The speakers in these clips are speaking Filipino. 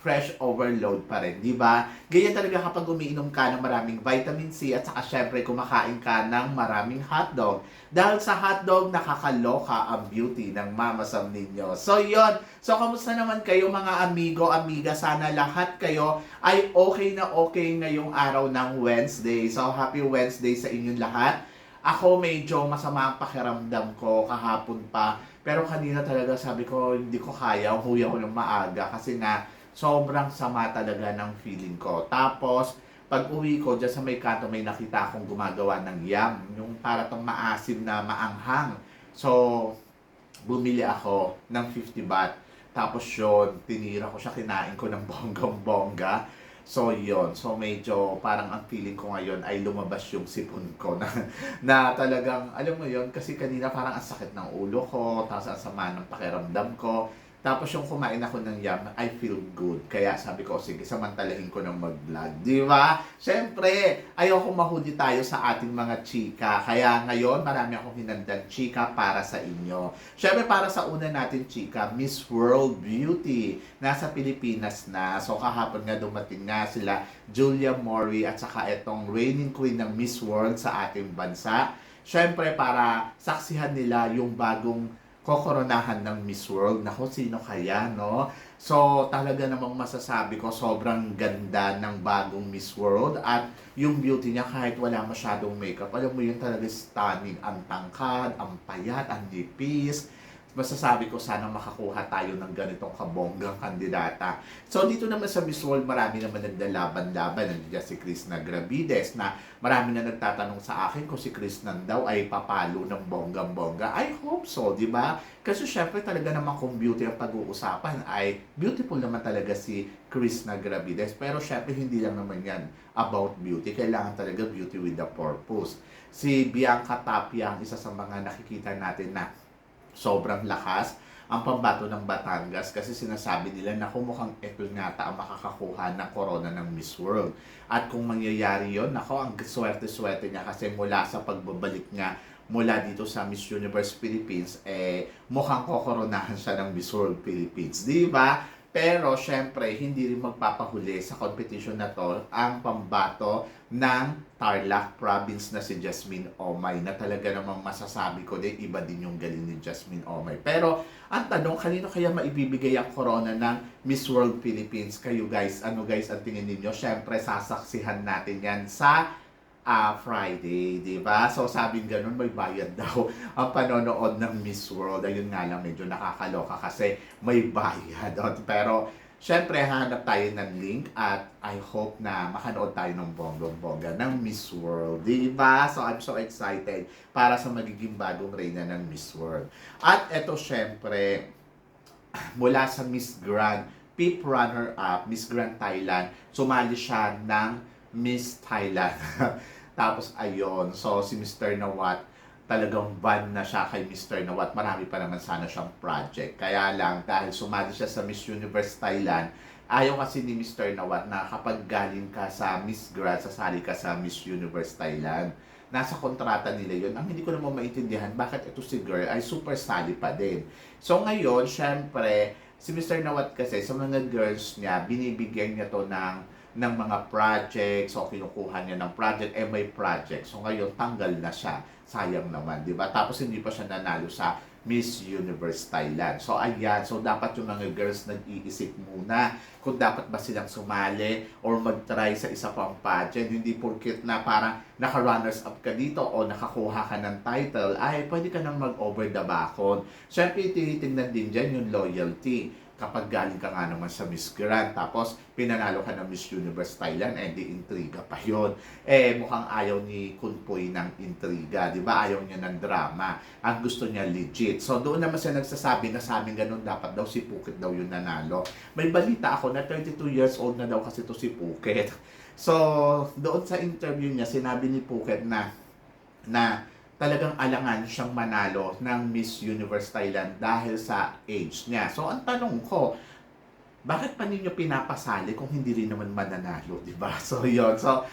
fresh overload pa rin, di ba? Ganyan talaga kapag umiinom ka ng maraming vitamin C at saka syempre kumakain ka ng maraming hotdog. Dahil sa hotdog, nakakaloka ang beauty ng Mama Sam ninyo. So yon So kamusta naman kayo mga amigo, amiga? Sana lahat kayo ay okay na okay ngayong araw ng Wednesday. So happy Wednesday sa inyong lahat. Ako medyo masama ang pakiramdam ko kahapon pa. Pero kanina talaga sabi ko, hindi ko kaya, umuwi ako ng maaga kasi nga sobrang sama talaga ng feeling ko. Tapos, pag uwi ko, dyan sa may kanto, may nakita akong gumagawa ng yam. Yung para tong maasim na maanghang. So, bumili ako ng 50 baht. Tapos yun, tinira ko siya, kinain ko ng bonggang-bongga. So, yon So, medyo parang ang feeling ko ngayon ay lumabas yung sipon ko na, na talagang, alam mo yon kasi kanina parang ang sakit ng ulo ko, tapos ang sama ng pakiramdam ko. Tapos yung kumain ako ng yam, I feel good. Kaya sabi ko, sige, samantalahin ko ng mag-vlog. Di ba? Siyempre, ayoko mahuli tayo sa ating mga chika. Kaya ngayon, marami akong hinandang chika para sa inyo. Siyempre, para sa una natin chika, Miss World Beauty. Nasa Pilipinas na. So, kahapon nga dumating nga sila Julia Mori at saka itong reigning queen ng Miss World sa ating bansa. Siyempre, para saksihan nila yung bagong kokoronahan ng Miss World. Nako, sino kaya, no? So, talaga namang masasabi ko, sobrang ganda ng bagong Miss World at yung beauty niya kahit wala masyadong makeup. Alam mo yun talaga stunning. Ang tangkad, ang payat, ang nipis. Masasabi ko sana makakuha tayo ng ganitong kabonggang kandidata. So dito naman sa Miss World, marami naman naglalaban-laban. Nandiyan si Chris na Gravides na marami na nagtatanong sa akin kung si Chris daw ay papalo ng bonggang-bongga. I hope so, di ba? Kasi syempre talaga naman kung beauty ang pag-uusapan ay beautiful naman talaga si Chris na Gravides. Pero syempre hindi lang naman yan about beauty. Kailangan talaga beauty with a purpose. Si Bianca Tapia ang isa sa mga nakikita natin na sobrang lakas ang pambato ng Batangas kasi sinasabi nila na kumukhang ito nga ta ang makakakuha ng corona ng Miss World. At kung mangyayari yon nako, ang swerte-swerte niya kasi mula sa pagbabalik niya mula dito sa Miss Universe Philippines, eh, mukhang kokoronahan siya ng Miss World Philippines. Di ba? Pero, syempre, hindi rin magpapahuli sa competition na to ang pambato ng Tarlac Province na si Jasmine Omay na talaga namang masasabi ko din, iba din yung galing ni Jasmine Omay. Pero, ang tanong, kanino kaya maibibigay ang corona ng Miss World Philippines? Kayo guys, ano guys ang tingin ninyo? Syempre, sasaksihan natin yan sa uh, Friday, di ba? So sabing ganun, may bayad daw ang panonood ng Miss World. Ayun nga lang, medyo nakakaloka kasi may bayad. Pero, syempre, hanap tayo ng link at I hope na makanood tayo ng bonggong-bongga ng Miss World, di ba? So, I'm so excited para sa magiging bagong reyna ng Miss World. At eto, syempre, mula sa Miss Grand, PIP runner-up, Miss Grand Thailand, sumali siya ng Miss Thailand. Tapos ayun, so si Mr. Nawat, talagang ban na siya kay Mr. Nawat. Marami pa naman sana siyang project. Kaya lang, dahil sumali siya sa Miss Universe Thailand, ayaw kasi ni Mr. Nawat na kapag galing ka sa Miss Grand, sasali ka sa Miss Universe Thailand. Nasa kontrata nila yun. Ang hindi ko naman maintindihan, bakit ito si girl ay super sali pa din. So ngayon, syempre, si Mr. Nawat kasi sa mga girls niya, binibigyan niya to ng ng mga projects o kinukuha niya ng project, eh may project. So ngayon, tanggal na siya. Sayang naman, di ba? Tapos hindi pa siya nanalo sa Miss Universe Thailand. So ayan, so dapat yung mga girls nag-iisip muna kung dapat ba silang sumali or mag-try sa isa pang pageant. Hindi porkit na parang naka-runners up ka dito o nakakuha ka ng title, ay pwede ka nang mag-over the backon. Siyempre, tinitingnan din dyan yung loyalty kapag galing ka nga naman sa Miss Grand, tapos pinanalo ka ng Miss Universe Thailand, eh di intriga pa yon Eh, mukhang ayaw ni Kunpoy ng intriga, di ba? Ayaw niya ng drama. Ang gusto niya legit. So, doon naman siya nagsasabi na sa amin ganun, dapat daw si Phuket daw yung nanalo. May balita ako na 32 years old na daw kasi to si Phuket. So, doon sa interview niya, sinabi ni Phuket na na talagang alangan siyang manalo ng Miss Universe Thailand dahil sa age niya. So, ang tanong ko, bakit pa ninyo pinapasali kung hindi rin naman mananalo, di ba? So, yon So,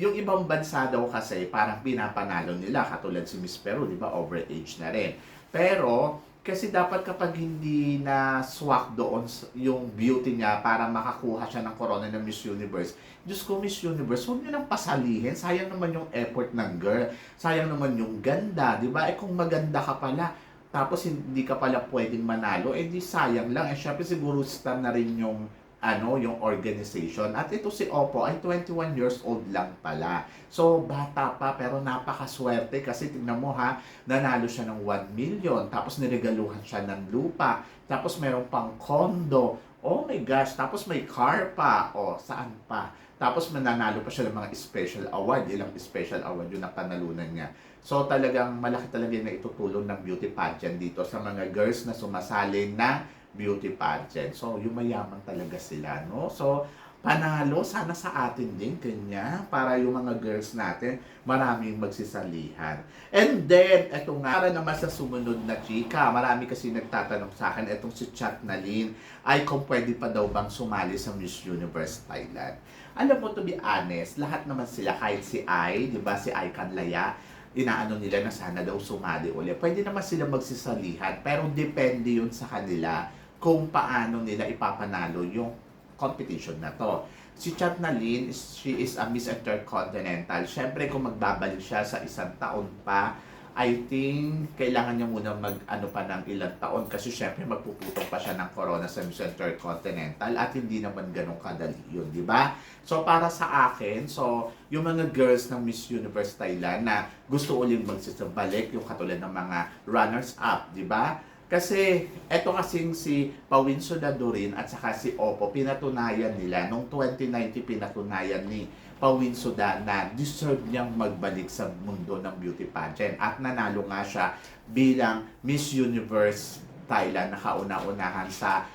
yung ibang bansa daw kasi parang pinapanalo nila, katulad si Miss Peru, di ba? Overage na rin. Pero, kasi dapat kapag hindi na swak doon yung beauty niya para makakuha siya ng corona ng Miss Universe, Diyos ko, Miss Universe, huwag niyo nang pasalihin. Sayang naman yung effort ng girl. Sayang naman yung ganda, di ba? Eh kung maganda ka pala, tapos hindi ka pala pwedeng manalo, eh di sayang lang. Eh syempre siguro star na rin yung ano, yung organization. At ito si Oppo ay 21 years old lang pala. So, bata pa pero napakaswerte kasi tingnan mo ha, nanalo siya ng 1 million, tapos niregaluhan siya ng lupa, tapos meron pang condo, oh my gosh, tapos may car pa, oh, saan pa? Tapos mananalo pa siya ng mga special award, ilang special award yung napanalunan niya. So talagang malaki talaga na itutulong ng beauty pageant dito sa mga girls na sumasali ng beauty pageant. So yung mayaman talaga sila, no? So panalo sana sa atin din kanya para yung mga girls natin maraming magsisalihan. And then, eto nga, para naman sa sumunod na chika, marami kasi nagtatanong sa akin, etong si Chat Nalin, ay kung pwede pa daw bang sumali sa Miss Universe Thailand. Alam mo, to be honest, lahat naman sila, kahit si Ai, di ba, si Ai Kanlaya, inaano nila na sana daw sumali ulit. Pwede naman sila magsisalihan, pero depende yun sa kanila kung paano nila ipapanalo yung competition na to. Si Chat Nalin, she is a Miss Intercontinental. Siyempre, kung magbabalik siya sa isang taon pa, I think kailangan niya muna mag ano pa ng ilang taon kasi syempre magpuputong pa siya ng corona sa Miss Intercontinental at hindi naman ganun kadali yun, di ba? So para sa akin, so yung mga girls ng Miss Universe Thailand na gusto uling magsisabalik, yung katulad ng mga runners up, di ba? Kasi eto kasing si Pawinso Dadurin at saka si Oppo, pinatunayan nila. Nung 2019, pinatunayan ni Pawinso Da na deserve niyang magbalik sa mundo ng beauty pageant. At nanalo nga siya bilang Miss Universe Thailand na kauna-unahan sa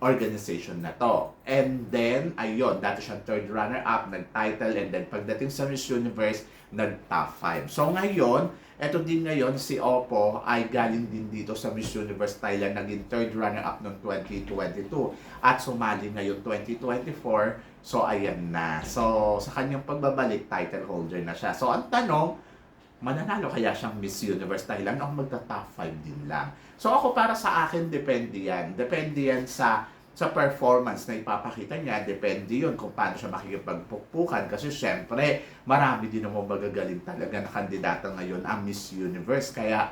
organization na to. And then, ayun, dati siyang third runner-up, nag-title, and then pagdating sa Miss Universe, nag-top 5. So ngayon, eto din ngayon, si Oppo ay galing din dito sa Miss Universe Thailand, naging third runner-up noong 2022. At sumali ngayon 2024, so ayan na. So, sa kanyang pagbabalik, title holder na siya. So, ang tanong, mananalo kaya siyang Miss Universe Thailand o magta-top 5 din lang. So ako para sa akin, depende yan. Depende yan sa sa performance na ipapakita niya, depende yun kung paano siya makikipagpukpukan. Kasi syempre, marami din naman magagaling talaga na kandidata ngayon ang Miss Universe. Kaya,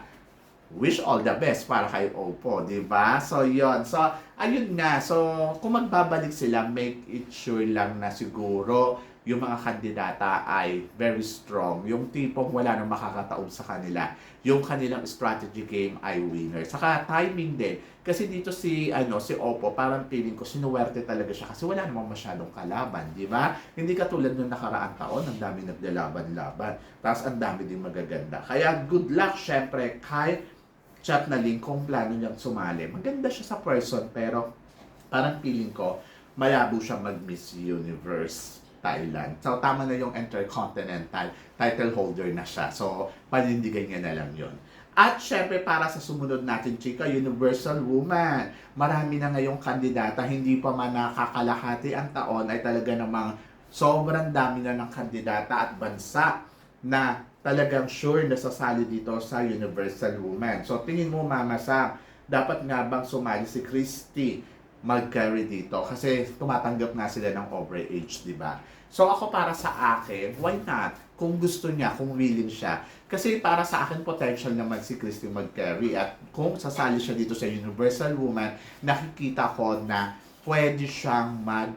wish all the best para kay Oppo, di ba? So, yon So, ayun nga. So, kung magbabalik sila, make it sure lang na siguro yung mga kandidata ay very strong. Yung tipong wala nang makakataob sa kanila. Yung kanilang strategy game ay winner. Saka timing din. Kasi dito si ano si Oppo, parang feeling ko sinuwerte talaga siya kasi wala namang masyadong kalaban, di ba? Hindi katulad nung nakaraang taon, ang dami naglalaban-laban. Tapos ang dami din magaganda. Kaya good luck syempre kay chat na link kung plano niyang sumali. Maganda siya sa person pero parang feeling ko malabo siya mag-Miss Universe Thailand. So, tama na yung Intercontinental title holder na siya. So, panindigan niya na lang yun. At syempre, para sa sumunod natin, chika, Universal Woman. Marami na ngayong kandidata, hindi pa man nakakalahati ang taon, ay talaga namang sobrang dami na ng kandidata at bansa na talagang sure na sasali dito sa Universal Woman. So, tingin mo, Mama Sam, dapat nga bang sumali si Christy mag-carry dito? Kasi tumatanggap nga sila ng overage, di ba? So, ako para sa akin, why not? Kung gusto niya, kung willing siya. Kasi para sa akin, potential naman si Christy mag-carry. At kung sasali siya dito sa Universal Woman, nakikita ko na pwede siyang mag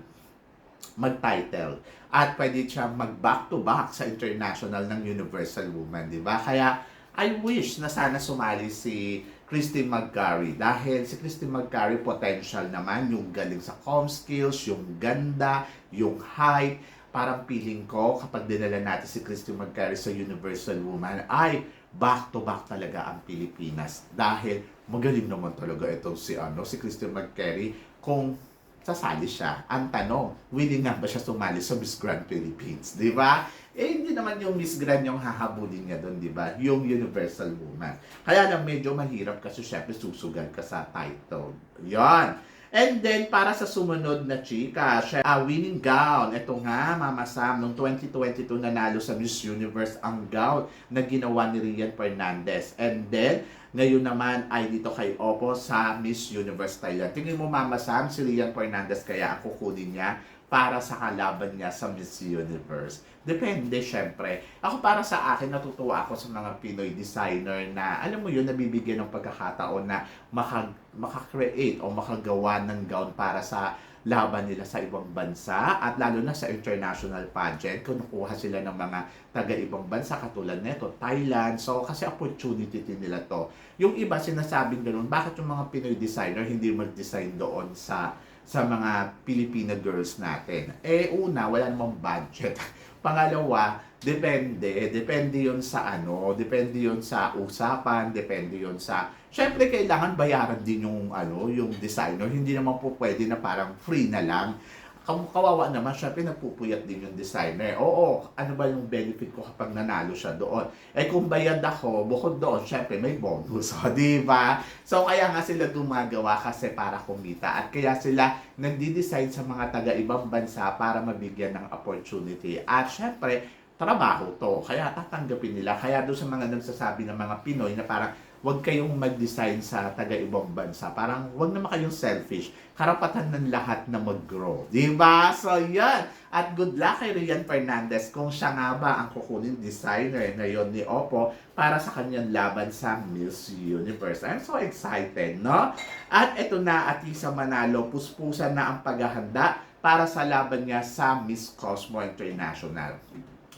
mag-title at pwede siyang mag back to back sa international ng Universal Woman, di ba? Kaya I wish na sana sumali si Christy McCarry. Dahil si Christy McCarry, potential naman yung galing sa com skills, yung ganda, yung height. Parang feeling ko, kapag dinala natin si Christy McCarry sa Universal Woman, ay back to back talaga ang Pilipinas. Dahil magaling naman talaga itong si, ano, si Christy McCarry kung sasali siya. Ang tanong, willing nga ba siya sumali sa Miss Grand Philippines? Di ba? Eh, hindi naman yung Miss Grand yung hahabulin niya doon, di ba? Yung Universal Woman. Kaya lang medyo mahirap kasi syempre susugal ka sa title. Yon. And then, para sa sumunod na chika, siya, ah, winning gown. Ito nga, Mama Sam, noong 2022 nanalo sa Miss Universe ang gown na ginawa ni Rian Fernandez. And then, ngayon naman ay dito kay Oppo sa Miss Universe Thailand. Tingin mo, Mama Sam, si Rian Fernandez kaya ang kukunin niya para sa kalaban niya sa Miss Universe. Depende, syempre. Ako para sa akin, natutuwa ako sa mga Pinoy designer na, alam mo yun, nabibigyan ng pagkakataon na maka, maka-create o makagawa ng gown para sa laban nila sa ibang bansa at lalo na sa international pageant, kinukuha sila ng mga taga-ibang bansa katulad nito, Thailand. So, kasi opportunity din nila to. Yung iba sinasabing ganun, bakit yung mga Pinoy designer hindi mag-design doon sa sa mga Filipina girls natin? Eh, una, wala namang budget. Pangalawa, depende. Depende yon sa ano, depende yon sa usapan, depende yon sa... Siyempre, kailangan bayaran din yung, ano, yung designer. Hindi naman po pwede na parang free na lang. Kawawa naman, syempre nagpupuyat din yung designer. Oo, ano ba yung benefit ko kapag nanalo siya doon? Eh kung bayad ako, bukod doon, syempre may bonus. O, di ba? So kaya nga sila gumagawa kasi para kumita. At kaya sila nagdi-design sa mga taga-ibang bansa para mabigyan ng opportunity. At syempre, trabaho to. Kaya tatanggapin nila. Kaya doon sa mga nagsasabi ng mga Pinoy na parang huwag kayong mag-design sa taga-ibang bansa. Parang huwag naman kayong selfish. Karapatan ng lahat na mag-grow. Di ba? So, yan. At good luck kay Rian Fernandez kung siya nga ba ang kukunin designer ngayon ni Oppo para sa kanyang laban sa Miss Universe. I'm so excited, no? At ito na, Atisa Manalo, puspusan na ang paghahanda para sa laban niya sa Miss Cosmo International.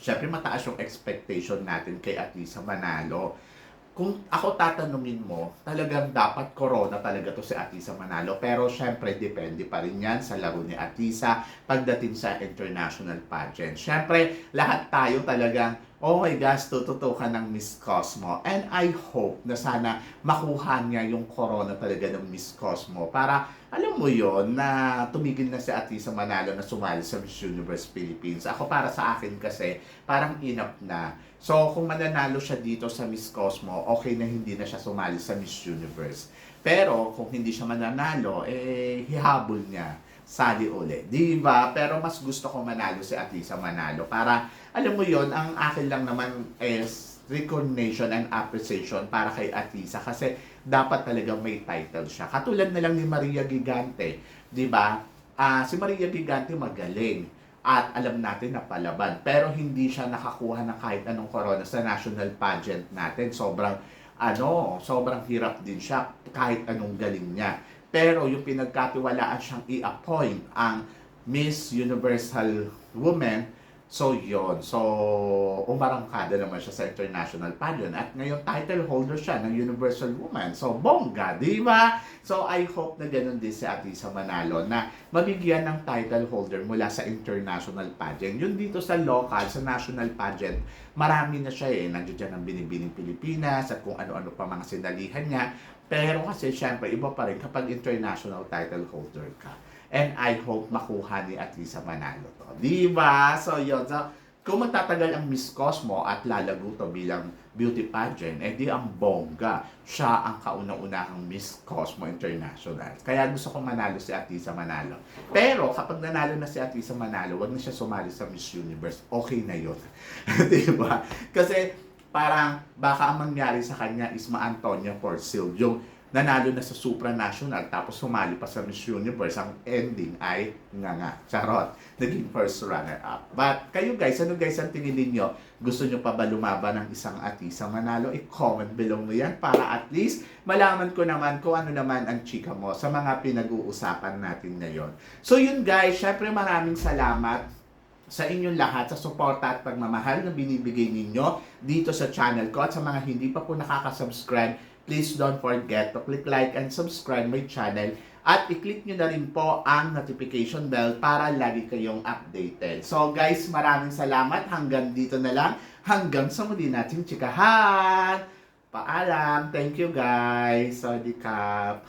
Siyempre, mataas yung expectation natin kay Atisa Manalo kung ako tatanungin mo, talagang dapat corona talaga to si Atisa Manalo. Pero syempre, depende pa rin yan sa laro ni Atisa pagdating sa international pageant. Syempre, lahat tayo talagang, oh my gosh, tututukan ng Miss Cosmo. And I hope na sana makuha niya yung corona talaga ng Miss Cosmo para, alam mo yon na tumigil na si Atisa Manalo na sumali sa Miss Universe Philippines. Ako para sa akin kasi, parang inap na. So, kung mananalo siya dito sa Miss Cosmo, okay na hindi na siya sumali sa Miss Universe. Pero, kung hindi siya mananalo, eh, hihabol niya. Sali uli. Di ba? Pero mas gusto ko manalo si Atisa Manalo. Para, alam mo yon ang akin lang naman is recognition and appreciation para kay Atisa. Kasi, dapat talaga may title siya. Katulad na lang ni Maria Gigante. Di ba? Ah, si Maria Gigante magaling at alam natin na palaban. Pero hindi siya nakakuha ng kahit anong corona sa national pageant natin. Sobrang, ano, sobrang hirap din siya kahit anong galing niya. Pero yung pinagkatiwalaan siyang i-appoint ang Miss Universal Woman, so yon So, umarangkada naman siya sa international pageant. At ngayon, title holder siya ng Universal Woman. So, bongga, di ba? So, I hope na ganun din si Atisa Manalo na mabigyan ng title holder mula sa international pageant. Yun dito sa local, sa national pageant, marami na siya eh. Nandiyan dyan ang Binibining Pilipinas at kung ano-ano pa mga sinalihan niya. Pero kasi syempre, iba pa rin kapag international title holder ka. And I hope makuha ni Atisa Manalo to. Di ba? So, yun. So, kung magtatagal ang Miss Cosmo at lalago to bilang beauty pageant, eh di ang bongga. Siya ang kauna-unahang Miss Cosmo International. Kaya gusto ko manalo si Atisa Manalo. Pero kapag nanalo na si Atisa Manalo, wag na siya sumali sa Miss Universe. Okay na yun. di ba? Kasi parang baka ang mangyari sa kanya is ma Antonia Porcil. Yung nanalo na sa supranational tapos sumali pa sa Miss Universe. Ang ending ay nga nga. Charot. Naging first runner-up. But kayo guys, ano guys ang tingin ninyo? Gusto nyo pa ba lumaban ng isang atisa manalo? I-comment below mo yan para at least malaman ko naman kung ano naman ang chika mo sa mga pinag-uusapan natin ngayon. So yun guys, syempre maraming salamat sa inyong lahat sa suporta at pagmamahal na binibigay ninyo dito sa channel ko at sa mga hindi pa po nakaka-subscribe, please don't forget to click like and subscribe my channel at i-click nyo na rin po ang notification bell para lagi kayong updated. So guys, maraming salamat. Hanggang dito na lang. Hanggang sa muli nating chikahan. Paalam. Thank you guys. Sorry Cap.